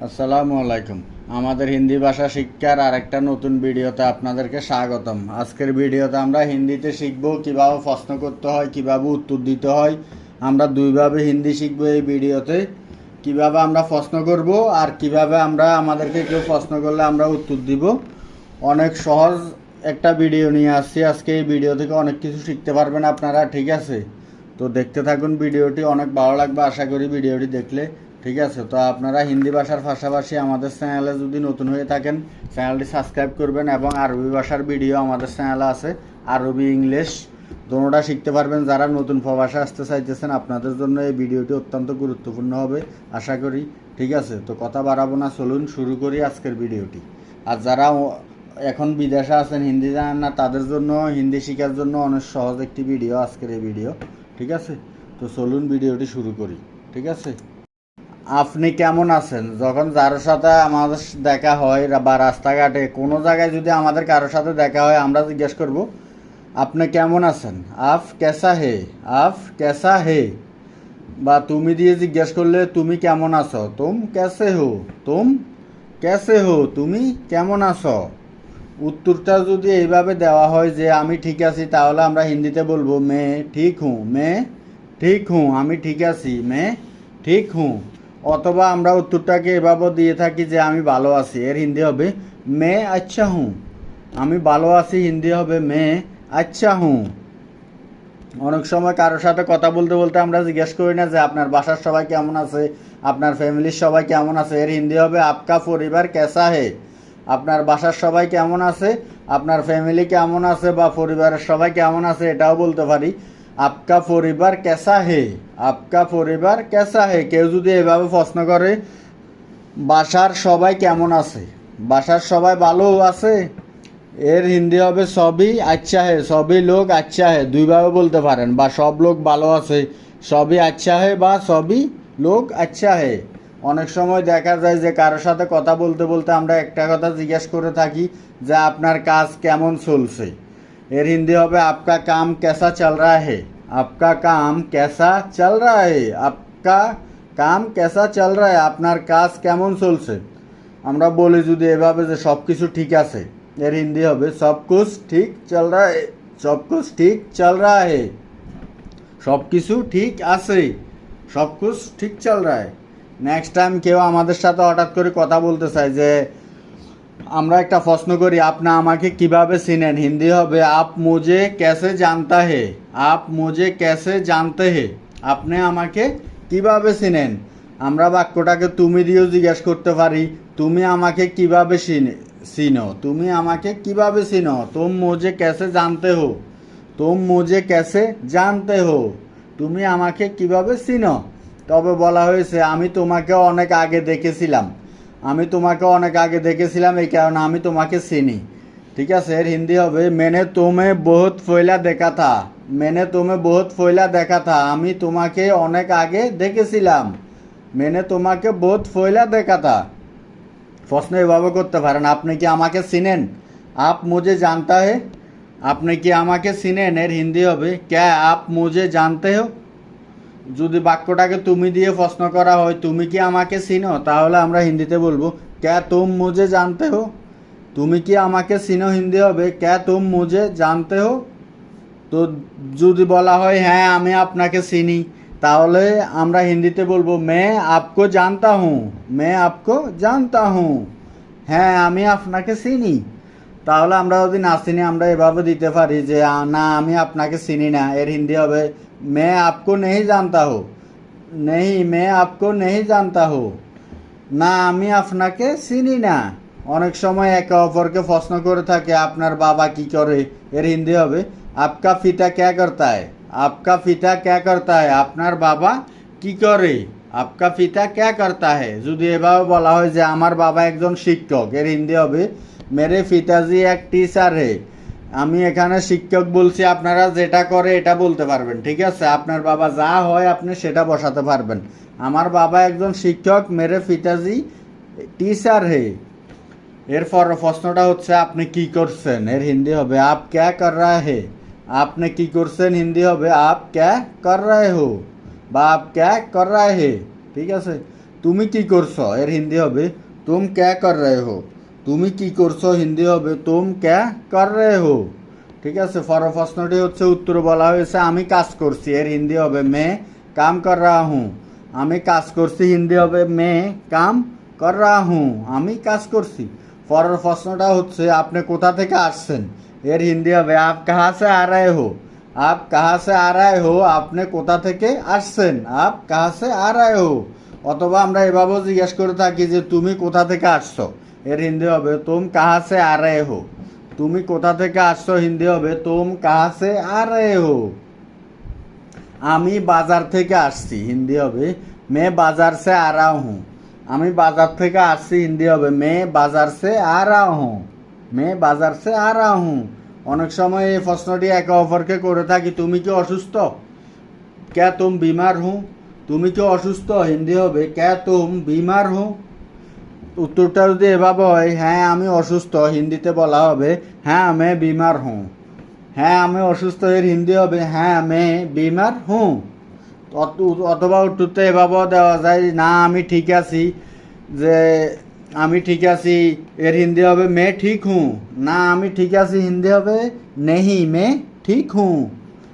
আসসালামু আলাইকুম। আমাদের হিন্দি ভাষা শিক্ষার আরেকটা নতুন ভিডিওতে আপনাদেরকে স্বাগতম। আজকের ভিডিওতে আমরা হিন্দিতে শিখব কীভাবে প্রশ্ন করতে হয়, কীভাবে উত্তর দিতে হয়। আমরা দুইভাবে হিন্দি শিখব এই ভিডিওতে। কীভাবে আমরা প্রশ্ন করব আর কীভাবে আমরা আমাদেরকে কেউ প্রশ্ন করলে আমরা উত্তর দিব। অনেক সহজ একটা ভিডিও নিয়ে আসছি। আজকে এই ভিডিও থেকে অনেক কিছু শিখতে পারবেন আপনারা, ঠিক আছে? তো দেখতে থাকুন, ভিডিওটি অনেক ভালো লাগবে। আশা করি ভিডিওটি দেখলে ঠিক আছে? তো আপনারা হিন্দি ভাষার পাশাপাশি আমাদের চ্যানেলে যদি নতুন হয়ে থাকেন, চ্যানেলটি সাবস্ক্রাইব করবেন এবং আরবি ভাষার ভিডিও আমাদের চ্যানেলে আছে। আরবি, ইংলিশ, দোনোটা শিখতে পারবেন। যারা নতুন প্রবাসে আসতে চাইতেছেন, আপনাদের জন্য এই ভিডিওটি অত্যন্ত গুরুত্বপূর্ণ হবে, আশা করি। ঠিক আছে? তো কথা বাড়াবো না, চলুন শুরু করি আজকের ভিডিওটি। আর যারা এখন বিদেশে আছেন, হিন্দি জানেন না, তাদের জন্য, হিন্দি শেখার জন্য অনেক সহজ একটি ভিডিও আজকের এই ভিডিও। ঠিক আছে? তো চলুন ভিডিওটি শুরু করি। ঠিক আছে? আপনি কেমন আছেন? যখন যার সাথে আমাদের দেখা হয় বা রাস্তাঘাটে কোনো জায়গায় যদি আমাদের কারোর সাথে দেখা হয়, আমরা জিজ্ঞেস করব, আপনি কেমন আছেন? আফ কেসা হে? আফ ক্যাসা হে? বা তুমি দিয়ে জিজ্ঞেস করলে, তুমি কেমন আছো? তুম ক্যাসে হো? তুম ক্যাসে হো? তুমি কেমন আছো? উত্তরটা যদি এইভাবে দেওয়া হয় যে, আমি ঠিক আছি, তাহলে আমরা হিন্দিতে বলব, মে ঠিক হুঁ মে ঠিক হুঁ আমি ঠিক আছি, মে ঠিক হুঁ অথবা আমরা উত্তরটাকে এভাবে দিয়ে থাকি যে আমি ভালো আছি, এর হিন্দি হবে মে আচ্ছা হুঁ। আমি ভালো আছি, হিন্দি হবে মে আচ্ছা হুঁ। অনেক সময় কারোর সাথে কথা বলতে বলতে আমরা জিজ্ঞেস করি না যে আপনার বাসার সবাই কেমন আছে, আপনার ফ্যামিলির সবাই কেমন আছে, এর হিন্দি হবে আপকা পরিবার কেসা হে? আপনার বাসার সবাই কেমন আছে, আপনার ফ্যামিলি কেমন আছে বা পরিবারের সবাই কেমন আছে এটাও বলতে পারি। আপকা পরিবার কেসা হে? আপকা পরিবার কেসা হে? কেউ যদি এভাবে প্রশ্ন করে, বাসার সবাই কেমন আছে? বাসার সবাই ভালো আছে? এর হিন্দি হবে, সবই আচ্ছা হে, সবই লোক আচ্ছা হে। দুইভাবে বলতে পারেন, বা সব লোক ভালো আছে, সবই আচ্ছা হে বা সবই লোক আচ্ছা হে। অনেক সময় দেখা যায় যে কারোর সাথে কথা বলতে বলতে আমরা একটা কথা জিজ্ঞেস করে থাকি যে, আপনার কাজ কেমন চলছে? এর হিন্দি হবে আপকা কাম কেসা চল রা হে আপকা কাম কেসা চল রা হে আপকা কাম কেসা চল রা হে আপনার কাজ কেমন চলছে? আমরা বলি যদি এভাবে যে সব কিছু ঠিক আছে, এর হিন্দি হবে, সব কুছ ঠিক চল রা হে, সব কুছ ঠিক চল রা হে। সব কিছু ঠিক আছে, সব কুছ ঠিক চল রা হে। নেক্সট টাইম কেউ আমাদের সাথে হঠাৎ করে কথা বলতে চায় যে আমরা একটা প্রশ্ন করি, আপনি আমাকে কীভাবে চিনেন? হিন্দি হবে, আপ মুজে ক্যাসে জানতে হে? আপ মুজে ক্যাসে জানতে হে? আপনি আমাকে কীভাবে চিনেন? আমরা বাক্যটাকে তুমি দিয়েও জিজ্ঞেস করতে পারি, তুমি আমাকে কীভাবে চিনে, চিনো? তুমি আমাকে কীভাবে চিনো? তোম মোজে ক্যাসে জানতে হো? তোম মোজে ক্যাসে জানতে হো? তুমি আমাকে কীভাবে চিনো? তবে বলা হয়েছে, আমি তোমাকে অনেক আগে দেখেছিলাম। আমি তোমাকে অনেক আগে দেখেছিলাম, এই কারণে আমি তোমাকে চিনি। ঠিক আছে, এর হিন্দি হবে, মেনে তুমি বহুত ফয়লা দেখা থা মেনে তুমি বহুত ফয়লা দেখা থা আমি তোমাকে অনেক আগে দেখেছিলাম, মেনে তোমাকে বহুত ফয়লা দেখা থা প্রশ্ন এভাবে করতে পারেন, আপনি কি আমাকে চিনেন? আপ মুঝে জানতা হে, আপনি কি আমাকে চিনেন? এর হিন্দি হবে, ক্যা, আপ মুঝে জানতে হো? যদি বাক্যটাকে তুমি দিয়ে প্রশ্ন করা হয়, তুমি কি আমাকে চিনো? তাহলে আমরা হিন্দিতে বলব, ক্যা তুম মুঝে জানতে হো? তুমি কি আমাকে চিনো হিন্দি হবে? ক্যা তুম মুঝে জানতে হো? তো যদি বলা হয় হ্যাঁ আমি আপনাকে চিনি। তাহলে আমরা হিন্দিতে বলব, মে আপকো জানতা হুঁ, মে আপকো জানতা হুঁ। হ্যাঁ আমি আপনাকে চিনি। তাহলে আমরা যদি না চিনি, আমরা এভাবে দিতে পারি যে না, আমি আপনাকে চিনি না, এর হিন্দি হবে মে আপকো নেই জানতা হো নেই মে আপকো নেই জানতা হো না আমি আপনাকে চিনি না অনেক সময় একে অপরকে প্রশ্ন করে থাকে আপনার বাবা কি করে এর হিন্দি হবে আপকা ফিতা ক্যা করতা है আপকা ফিতা ক্যা করতা है আপনার বাবা কি করে আপকা ফিতা ক্যা করতা है যদি এভাবে বলা হয় যে আমার বাবা একজন শিক্ষক এর হিন্দি হবে মেরে ফিতাজি এক টিচার হে আমি এখানে শিক্ষক বলছি, আপনারা যেটা করে এটা বলতে পারবেন, ঠিক আছে? আপনার বাবা যা হয় আপনি সেটা বসাতে পারবেন। আমার বাবা একজন শিক্ষক, মেরে ফিতাজি টিচার হে। এরপর প্রশ্নটা হচ্ছে, আপনি কি করছেন? এর হিন্দি হবে, আপ ক্যা কর রা হে? আপনি কি করছেন? হিন্দি হবে, আপ ক্যা কর রাহে হো? বা, আপ ক্যা কর রা হে? ঠিক আছে? তুমি কি করছ? এর হিন্দি হবে, তুম ক্যা কর রহে হো? তুমি কি করছ? হিন্দি হবে, তুম ক্যা কর রহে হো। ঠিক আছে ফর প্রশ্নটি হচ্ছে উত্তর বলা হয়েছে, আমি কাজ করছি। এর হিন্দি হবে, মে কাম কর রা হুঁ। আমি কাজ করছি, হিন্দি হবে, মে কাম কর রা হুঁ। আমি কাজ করছি। পরের প্রশ্নটা হচ্ছে, আপনি কোথা থেকে আসছেন? এর হিন্দি হবে, আপ কাহা সে আ রায় হো? আপ কাহা সে আ রায় হো? আপনি কোথা থেকে আসছেন? আপ কাহা সে আ রায় হো? অথবা আমরা এভাবেও জিজ্ঞেস করে থাকি যে, তুমি কোথা থেকে আসছো? এর হিন্দি হবে, তুম কাহা সে আ রায় হো? তুমি কোথা থেকে আসছো হিন্দি হবে? তুম কাহা সে আ রায় হো? আমি বাজার থেকে আসছি হিন্দি হবে। মে বাজার সে আ রা হুঁ। আমি বাজার থেকে আসছি হিন্দি হবে। মে বাজার সে আ রা হুঁ। মে বাজার সে আ রা অনেক সময় এই প্রশ্নটি একে অপরকে করে থাকি, তুমি কি অসুস্থ? ক্যা তুম বিমার হুঁ? তুমি কি অসুস্থ? হিন্দি হবে। ক্যা তুম বিমার হুঁ? উত্তরটা যদি এভাবে হয় হ্যাঁ আমি অসুস্থ হিন্দিতে বলা হবে হ্যাঁ আমি বিমার হুঁ। হ্যাঁ আমি অসুস্থ, এর হিন্দি হবে হ্যাঁ আমি বিমার হুঁ। অথবা উত্তরটা এভাবেও দেওয়া যায়, না, আমি ঠিক আছি যে, আমি ঠিক আছি, এর হিন্দি হবে, মে ঠিক হুঁ। না, আমি ঠিক আছি, হিন্দি হবে, নেহি, মে ঠিক হুঁ।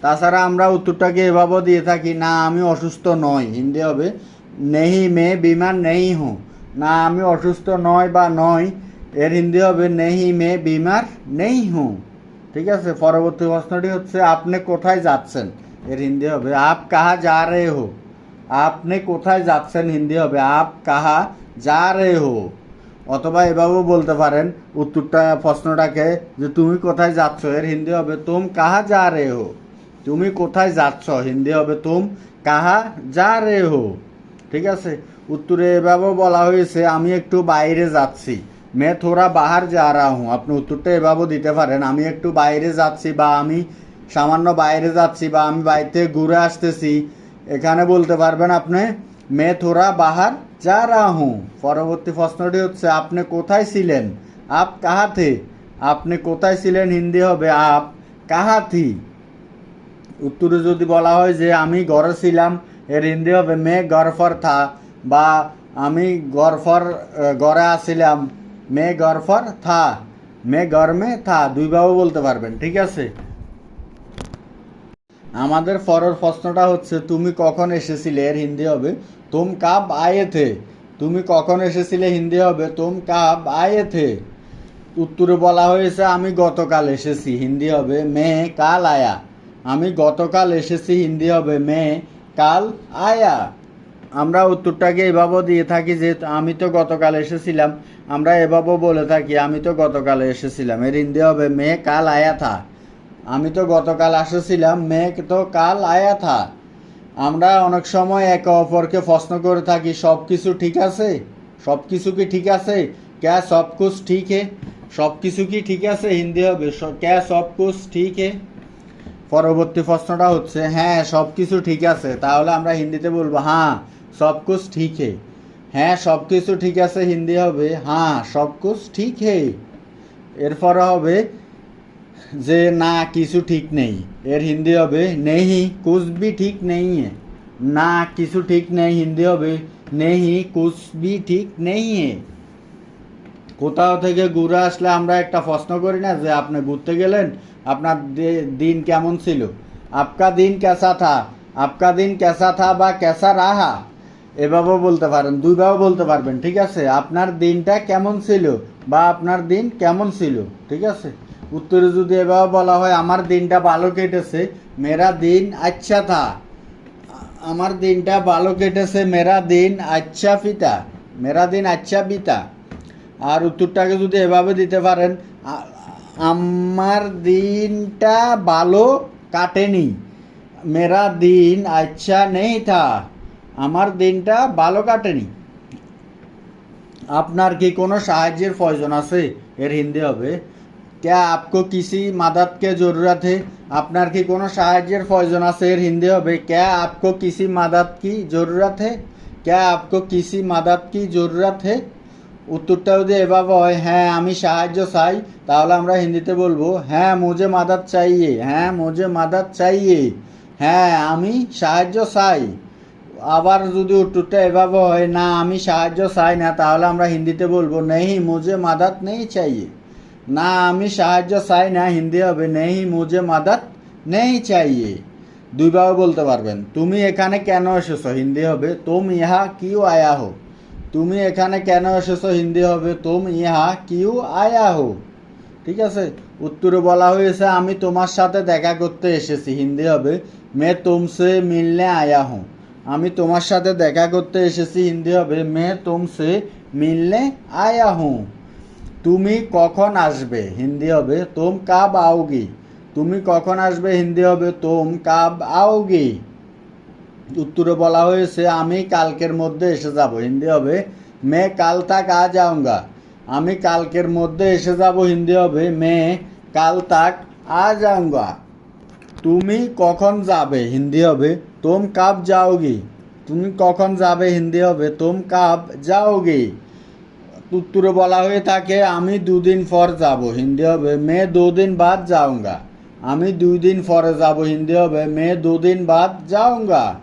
তাছাড়া আমরা উত্তরটাকে এভাবেও দিয়ে থাকি, না, আমি অসুস্থ নই হিন্দি হবে, নেহি, মে বিমার নেই হুঁ। না আমি অসুস্থ নয় বা নয়, এর হিন্দি হবে নেহি মে বিমার নেই হুঁ। ঠিক আছে? পরবর্তী প্রশ্নটি হচ্ছে, আপনি কোথায় যাচ্ছেন? এর হিন্দি হবে, আপ কাহা যা রে হো? আপনি কোথায় যাচ্ছেন? হিন্দি হবে, আপ কাহা যা রে হো? অথবা এভাবেও বলতে পারেন, উত্তরটা, প্রশ্নটাকে যে তুমি কোথায় যাচ্ছ? এর হিন্দি হবে, তুম কাহা যা রে হো? তুমি কোথায় যাচ্ছ? হিন্দি হবে, তুম কাহা যা রে হো? ঠিক আছে? উত্তরে এভাবেও বলা হয়েছে, আমি একটু বাইরে যাচ্ছি। মে, থোড়া বাহার যা রা আপনি উত্তরটা এভাবেও দিতে পারেন, আমি একটু বাইরে যাচ্ছি বা আমি সামান্য বাইরে যাচ্ছি বা আমি বাড়িতে ঘুরে আসতেছি। এখানে বলতে পারবেন আপনি, মে, থোড়া বাহার যা রা পরবর্তী প্রশ্নটি হচ্ছে, আপনি কোথায় ছিলেন? আপ কাহাতে আপনি কোথায় ছিলেন? হিন্দি হবে, আপ কাহা থি উত্তরে যদি বলা হয় যে, আমি ঘরে ছিলাম। এর হিন্দি হবে, মে গরফর থা। বা আমি গরফর গড়ে আসছিলাম মে গরফর থা, মে গরমে থা দুইভাবে বলতে পারবেন, ঠিক আছে? আমাদের পরের প্রশ্নটা হচ্ছে, তুমি কখন এসেছিলে? এর হিন্দি হবে, তুম কাব আয়ে থে। তুমি কখন এসেছিলে? হিন্দি হবে, তুম কাব আয়ে থে। উত্তরে বলা হয়েছে, আমি গতকাল এসেছি। হিন্দি হবে, মে কাল আয়া। আমি গতকাল এসেছি। হিন্দি হবে, মে কাল আয়া। আমরা উত্তরটাকে এভাবেও দিয়ে থাকি যে আমি তো গতকাল এসেছিলাম, আমরা এভাবেও বলে থাকি, আমি তো গতকাল এসেছিলাম। এর হিন্দি হবে, মে কাল আয়া থা। আমি তো গতকাল এসেছিলাম মে তো কাল আয়া থা। আমরা অনেক সময় একে অপরকে প্রশ্ন করে থাকি, সব কিছু ঠিক আছে? সব কিছু কি ঠিক আছে? ক্যা সব কুছ ঠিক হে? সব কিছু কি ঠিক আছে? হিন্দি হবে ক্যা সব কুছ ঠিক হে? পরবর্তী প্রশ্নটা হচ্ছে হ্যাঁ সব কিছু ঠিক আছে। তাহলে আমরা হিন্দিতে বলব হ্যাঁ সব কুছ ঠিক হে। হ্যাঁ সব কিছু ঠিক আছে, হিন্দি হবে। হ্যাঁ সব কুছ ঠিক হে। এরপরে হবে যে, না, কিছু ঠিক নেই। এর হিন্দি হবে, নেহি, কুছ ভি ঠিক নেই হে। না, কিছু ঠিক নেই, হিন্দি হবে, নেহি, কুছ ভি ঠিক নেই হে। কোথাও থেকে ঘুরে আসলে আমরা একটা প্রশ্ন করি না যে, আপনি ঘুরতে গেলেন? আপনার দিন কেমন ছিল? আপকা দিন কেসা থা? আপকা দিন কেসা থা বা কেসা রাহা? এভাবেও বলতে পারেন দুইভাবে বলতে পারবেন, ঠিক আছে? আপনার দিনটা কেমন ছিল বা আপনার দিন কেমন ছিল, ঠিক আছে? উত্তরে যদি এভাবে বলা হয়, আমার দিনটা ভালো কেটেছে, মেরা দিন আচ্ছা থা। আমার দিনটা ভালো কেটেছে, মেরা দিন আচ্ছা পিতা মেরা দিন আচ্ছা পিতা আর উত্তরটাকে যদি এভাবে দিতে পারেন আমার দিনটা ভালো কাটেনি, মেরা দিন আচ্ছা নেই থা। আমার দিনটা ভালো কাটেনি আপনার কি কোনো সাহায্যের প্রয়োজন আছে এর হিন্দি হবে क्या आपको किसी मदद के ज़रूरत है আপনার কি কোনো সাহায্যের প্রয়োজন আছে এর হিন্দি হবে क्या आपको किसी मदद की ज़रूरत है क्या आपको किसी मदद की ज़रूरत है উত্তরটা যদি এভাবে হয় হ্যাঁ আমি সাহায্য চাই তাহলে আমরা হিন্দিতে বলবো হ্যাঁ মুঝে মাদাত চাইয়ে হ্যাঁ মুঝে মাদাত চাইয়ে হ্যাঁ আমি সাহায্য চাই আবার যদি উত্তরটা এভাবে হয়, না, আমি সাহায্য চাই না, তাহলে আমরা হিন্দিতে বলব নেই মুঝে মাদাত নেই চাইয়ে। না, আমি সাহায্য চাই না, হিন্দি হবে নেই মুঝে মাদাত নেই চাইয়ে। দুইভাবে বলতে পারবেন। তুমি এখানে কেন এসেছ? হিন্দি হবে, তুম ইহা কিউ আয়া হো? তুমি এখানে কেন এসেছ? হিন্দি হবে, তুম ইহা কিউ আয়া হো। ঠিক আছে? উত্তরে বলা হয়েছে, আমি তোমার সাথে দেখা করতে এসেছি। হিন্দি হবে, মে তুমসে মিলনে আয়া হুঁ। আমি তোমার সাথে দেখা করতে এসেছি হিন্দি হবে মে তুমসে মিলনে আয়া হুঁ। তুমি কখন আসবে হিন্দি হবে তোম কাব আওগি? তুমি কখন আসবে হিন্দি হবে তোম কাব আওগি? উত্তরে বলা হয়েছে, আমি কালকের মধ্যে এসে যাব। হিন্দি হবে মে কাল তাক আ যাওঙ্গা। আমি কালকের মধ্যে এসে যাব হিন্দি হবে মে কাল তাক আ যাওঙ্গা। তুমি কখন যাবে? হিন্দি হবে, তোম কাব যাওগি। তুমি কখন যাবে? হিন্দি হবে, তোম কাব যাওগি। উত্তরে বলা হয়ে থাকে, আমি দুদিন পর যাব। হিন্দি হবে, মে দুদিন বাদ যাওঙ্গা। আমি দুই দিন পরে যাব। হিন্দি হবে, মে দুদিন বাদ যাওঙ্গা।